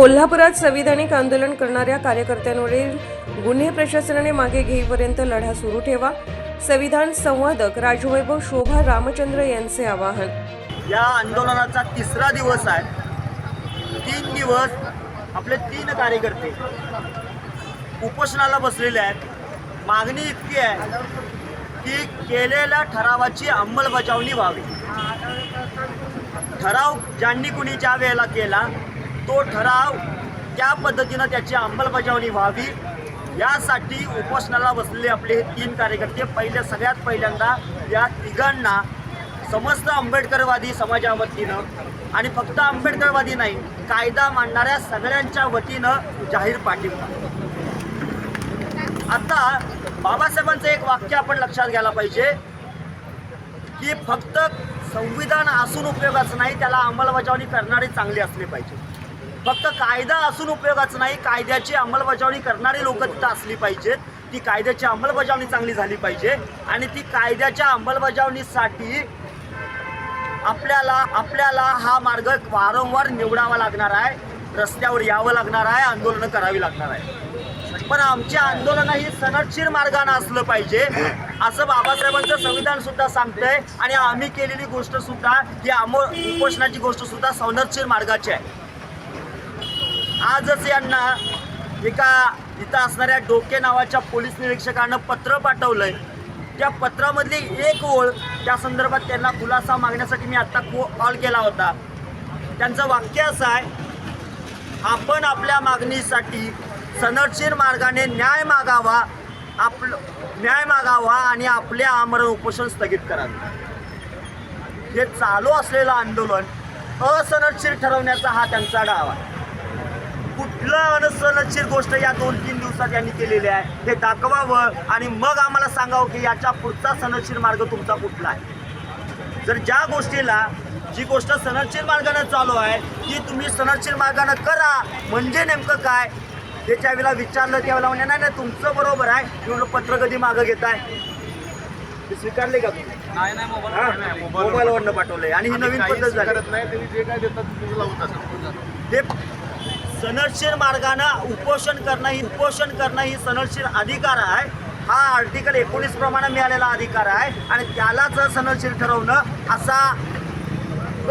कोल्हापुरात संविधानिक आंदोलन करणाऱ्या कार्यकर्त्यांवरील गुन्हे प्रशासनाने मागे घेईपर्यंत लढा सुरू ठेवा. संविधान संवादक राजवैभव शोभा रामचंद्र यांचे आवाहन. या आंदोलनाचा तिसरा दिवस आहे. तीन दिवस आपले तीन कार्यकर्ते उपोषणाला बसलेले आहेत. मागणी इतकी आहे की केलेल्या ठरावाची अंमलबजावणी व्हावी. ठराव ज्यांनी कुणी ज्या वेळेला केला तो ठराव त्या पद्धतीनं त्याची अंमलबजावणी व्हावी. यासाठी उपोषणाला बसलेले आपले हे तीन कार्यकर्ते पहिले सगळ्यात पहिल्यांदा या तिघांना समस्त आंबेडकरवादी समाजावतीनं आणि फक्त आंबेडकरवादी नाही कायदा मांडणाऱ्या सगळ्यांच्या वतीनं जाहीर पाठिंबा. आता बाबासाहेबांचं एक वाक्य आपण लक्षात घ्यायला पाहिजे की फक्त संविधान असून उपयोगाचं नाही त्याला अंमलबजावणी करणारे चांगले असले पाहिजे. फक्त कायदा असून उपयोगाचं नाही कायद्याची अंमलबजावणी करणारी लोक तिथं असली पाहिजेत. ती कायद्याची अंमलबजावणी चांगली झाली पाहिजे आणि ती कायद्याच्या अंमलबजावणीसाठी आपल्याला आपल्याला हा मार्ग वारंवार निवडावा लागणार आहे. रस्त्यावर यावं लागणार आहे आंदोलनं करावी लागणार आहे. पण आमची आंदोलनं ही सनदशीर मार्गानं असलं पाहिजे. असं बाबासाहेबांचं संविधान सुद्धा सांगतंय आणि आम्ही केलेली गोष्ट सुद्धा ही आमो उपोषणाची गोष्ट सुद्धा सनदशीर मार्गाची आहे. आजच यांना एका इथं असणाऱ्या डोके नावाच्या पोलीस निरीक्षकानं पत्र पाठवलंय. त्या पत्रामधली एक ओळ त्या संदर्भात त्यांना खुलासा मागण्यासाठी मी आत्ता को कॉल केला होता. त्यांचं वाक्य असं आहे आपण आपल्या मागणीसाठी सनदशीर मार्गाने न्याय मागावा आपलं न्याय मागावा आणि आपले आमरण उपोषण स्थगित करावे हे चालू असलेलं आंदोलन असनदशीर ठरवण्याचा हा त्यांचा डाव आहे. कुठलं अनसनदशीर गोष्ट या दोन तीन दिवसात यांनी केलेली आहे हे दाखवावं आणि मग आम्हाला सांगावं की याच्या पुढचा सनदशीर मार्ग तुमचा कुठला आहे. जर ज्या गोष्टीला जी गोष्ट सनदशीर मार्गानं चालू आहे ती तुम्ही सनदशीर मार्गानं करा म्हणजे नेमकं काय? ते ज्यावेळेला विचारलं त्यावेळेला म्हणजे नाही नाही तुमचं बरोबर आहे एवढं पत्र कधी मागं घेताय? ते स्वीकारले का तुम्ही? हा? मोबाईलवरनं पाठवलंय आणि ही नवीन पद्धत झाली. हे सनदशीर मार्गानं उपोषण करणं ही उपोषण करणं ही सनदशीर अधिकार आहे. हा आर्टिकल एकोणीस प्रमाणे मिळालेला अधिकार आहे आणि त्यालाच सनदशीर ठरवणं असा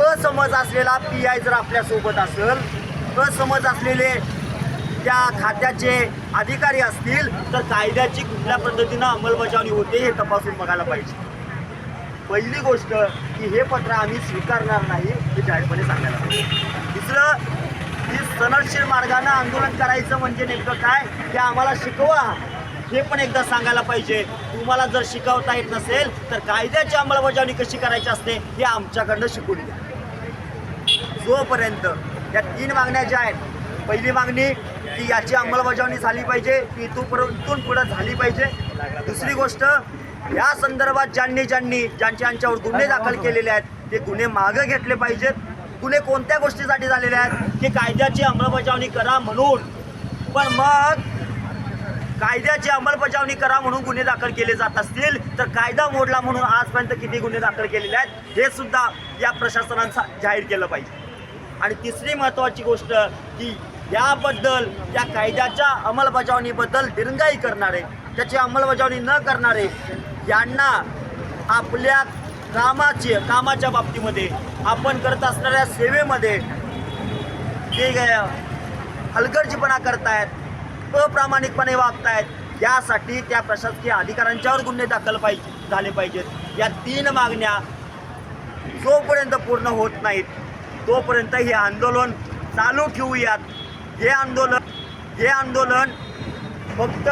असमज असलेला पी आय जर आपल्यासोबत असेल असमज असलेले त्या खात्याचे अधिकारी असतील तर कायद्याची कुठल्या पद्धतीनं अंमलबजावणी होते हे तपासून बघायला पाहिजे. पहिली गोष्ट की हे पत्र आम्ही स्वीकारणार नाही हे जाहीरपणे सांगायला पाहिजे. दुसरं की सनदशीर मार्गानं आंदोलन करायचं म्हणजे नेमकं काय ते आम्हाला शिकवा. हे पण एकदा सांगायला पाहिजे. तुम्हाला जर शिकवता येत नसेल तर कायद्याची अंमलबजावणी कशी करायची असते हे आमच्याकडनं शिकून घ्या. जोपर्यंत या तीन मागण्या ज्या आहेत पहिली मागणी की याची अंमलबजावणी झाली पाहिजे ती इथून इथून पुढं झाली पाहिजे. दुसरी गोष्ट या संदर्भात ज्यांनी ज्यांनी ज्यांच्या यांच्यावर गुन्हे दाखल केलेले आहेत ते गुन्हे मागं घेतले पाहिजेत. गुन्हे कोणत्या गोष्टीसाठी झालेले आहेत? की कायद्याची अंमलबजावणी करा म्हणून. पण मग कायद्याची अंमलबजावणी करा म्हणून गुन्हे दाखल केले जात असतील तर कायदा मोडला म्हणून आजपर्यंत किती गुन्हे दाखल केलेले आहेत हे सुद्धा या प्रशासनानं जाहीर केलं पाहिजे. आणि तिसरी महत्त्वाची गोष्ट की याबद्दल या कायद्याच्या अंमलबजावणीबद्दल दिरंगाई करणारे त्याची अंमलबजावणी न करणारे यांना आपल्या कामाची कामाच्या बाबतीमध्ये आपण करत असणाऱ्या सेवेमध्ये ते हलगर्जीपणा करतायत अप्रामाणिकपणे वागतायत यासाठी त्या प्रशासकीय अधिकाऱ्यांच्यावर गुन्हे दाखल पाहिजे झाले पाहिजेत. या तीन मागण्या जोपर्यंत पूर्ण होत नाहीत तोपर्यंत हे आंदोलन चालू ठेवूयात. हे आंदोलन हे आंदोलन फक्त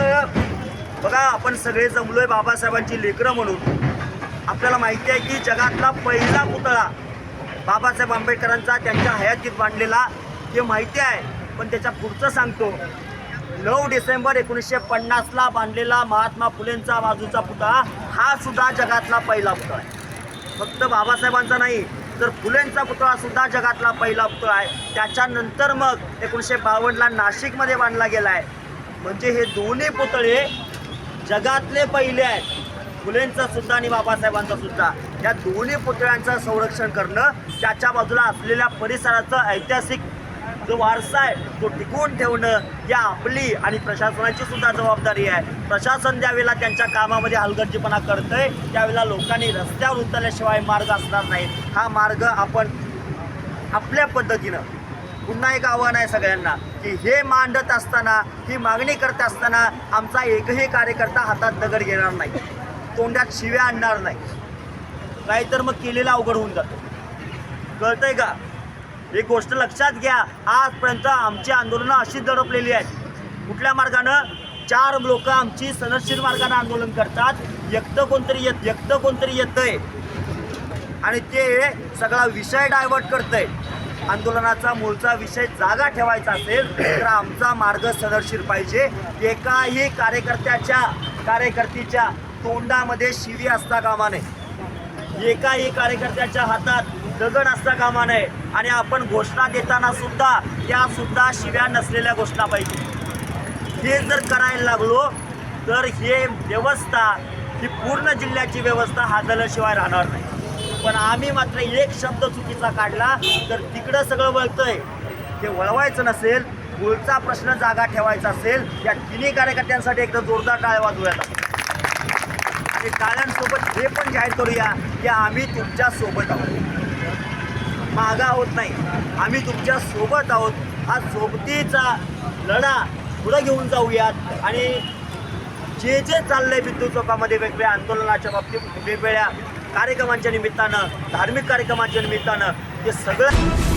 बघा आपण सगळे जमलोय बाबासाहेबांची लेकरं म्हणून. आपल्याला माहिती आहे की जगातला पहिला पुतळा बाबासाहेब आंबेडकरांचा त्यांच्या हयातीत बांधलेला हे माहिती आहे. पण त्याच्या पुढचं सांगतो. नऊ डिसेंबर एकोणीसशे पन्नासला बांधलेला महात्मा फुलेंचा बाजूचा पुतळा हा सुद्धा जगातला पहिला पुतळा आहे. फक्त बाबासाहेबांचा नाही तर फुलेंचा पुतळा सुद्धा जगातला पहिला पुतळा आहे. त्याच्यानंतर मग एकोणीसशे बावन्नला नाशिकमध्ये बांधला गेला आहे. म्हणजे हे दोन्ही पुतळे जगातले पहिले आहेत. फुलेंचा सुद्धा आणि बाबासाहेबांचा सुद्धा. या दोन्ही पुतळ्यांचं संरक्षण करणं त्याच्या बाजूला असलेल्या परिसराचं ऐतिहासिक जो वारसा आहे तो टिकवून ठेवणं या आपली आणि प्रशासनाची सुद्धा जबाबदारी आहे. प्रशासन ज्यावेळेला त्यांच्या कामामध्ये हलगर्जीपणा करतंय त्यावेळेला लोकांनी रस्त्यावर उतरल्याशिवाय मार्ग असणार नाही. हा मार्ग आपण आपल्या पद्धतीनं पुन्हा एक आव्हान आहे सगळ्यांना की हे मांडत असताना ही मागणी करत असताना आमचा एकही कार्यकर्ता हातात दगड घेणार नाही. तोंडात शिव्या आणणार नाही. नाहीतर मग केलेला अवघड होऊन जातो. कळतंय का? एक गोष्ट लक्षात घ्या आजपर्यंत आमची आंदोलनं अशीच दडपलेली आहेत. कुठल्या मार्गानं? चार लोक आमची सनदशीर मार्गानं आंदोलन करतात. एकटं कोणतरी येत एकटं कोणतरी येतंय. आणि ते सगळा विषय डायव्हर्ट करतंय. आंदोलनाचा मूळचा विषय जागा ठेवायचा असेल तर आमचा मार्ग सदरशीर पाहिजे. एकाही कार्यकर्त्याच्या कार्यकर्तीच्या तोंडामध्ये शिवी असता कामा नये. एकाही कार्यकर्त्याच्या हातात दगड असता कामा नये. आणि आपण घोषणा देताना सुद्धा या सुद्धा शिव्या नसलेल्या घोषणा पाहिजे. हे जर करायला लागलो तर हे व्यवस्था ही पूर्ण जिल्ह्याची व्यवस्था हादरल्याशिवाय राहणार नाही. पण आम्ही मात्र एक शब्द चुकीचा काढला तर तिकडं सगळं वळतंय. ते वळवायचं नसेल मूळचा प्रश्न जागा ठेवायचा असेल या तिन्ही कार्यकर्त्यांसाठी एकदा जोरदार टाळ्या वाजवूयात आणि टाळ्यांसोबत हे पण जाहीर करूया की आम्ही तुमच्यासोबत आहोत. मागा आहोत नाही. आम्ही तुमच्यासोबत आहोत. हा सोबतीचा लढा पुढं घेऊन जाऊयात. आणि जे जे चाललंय बिंदू चौकामध्ये वेगवेगळ्या आंदोलनाच्या बाबतीत वेगवेगळ्या कार्यक्रमांच्या निमित्तानं धार्मिक कार्यक्रमाच्या निमित्तानं हे सगळं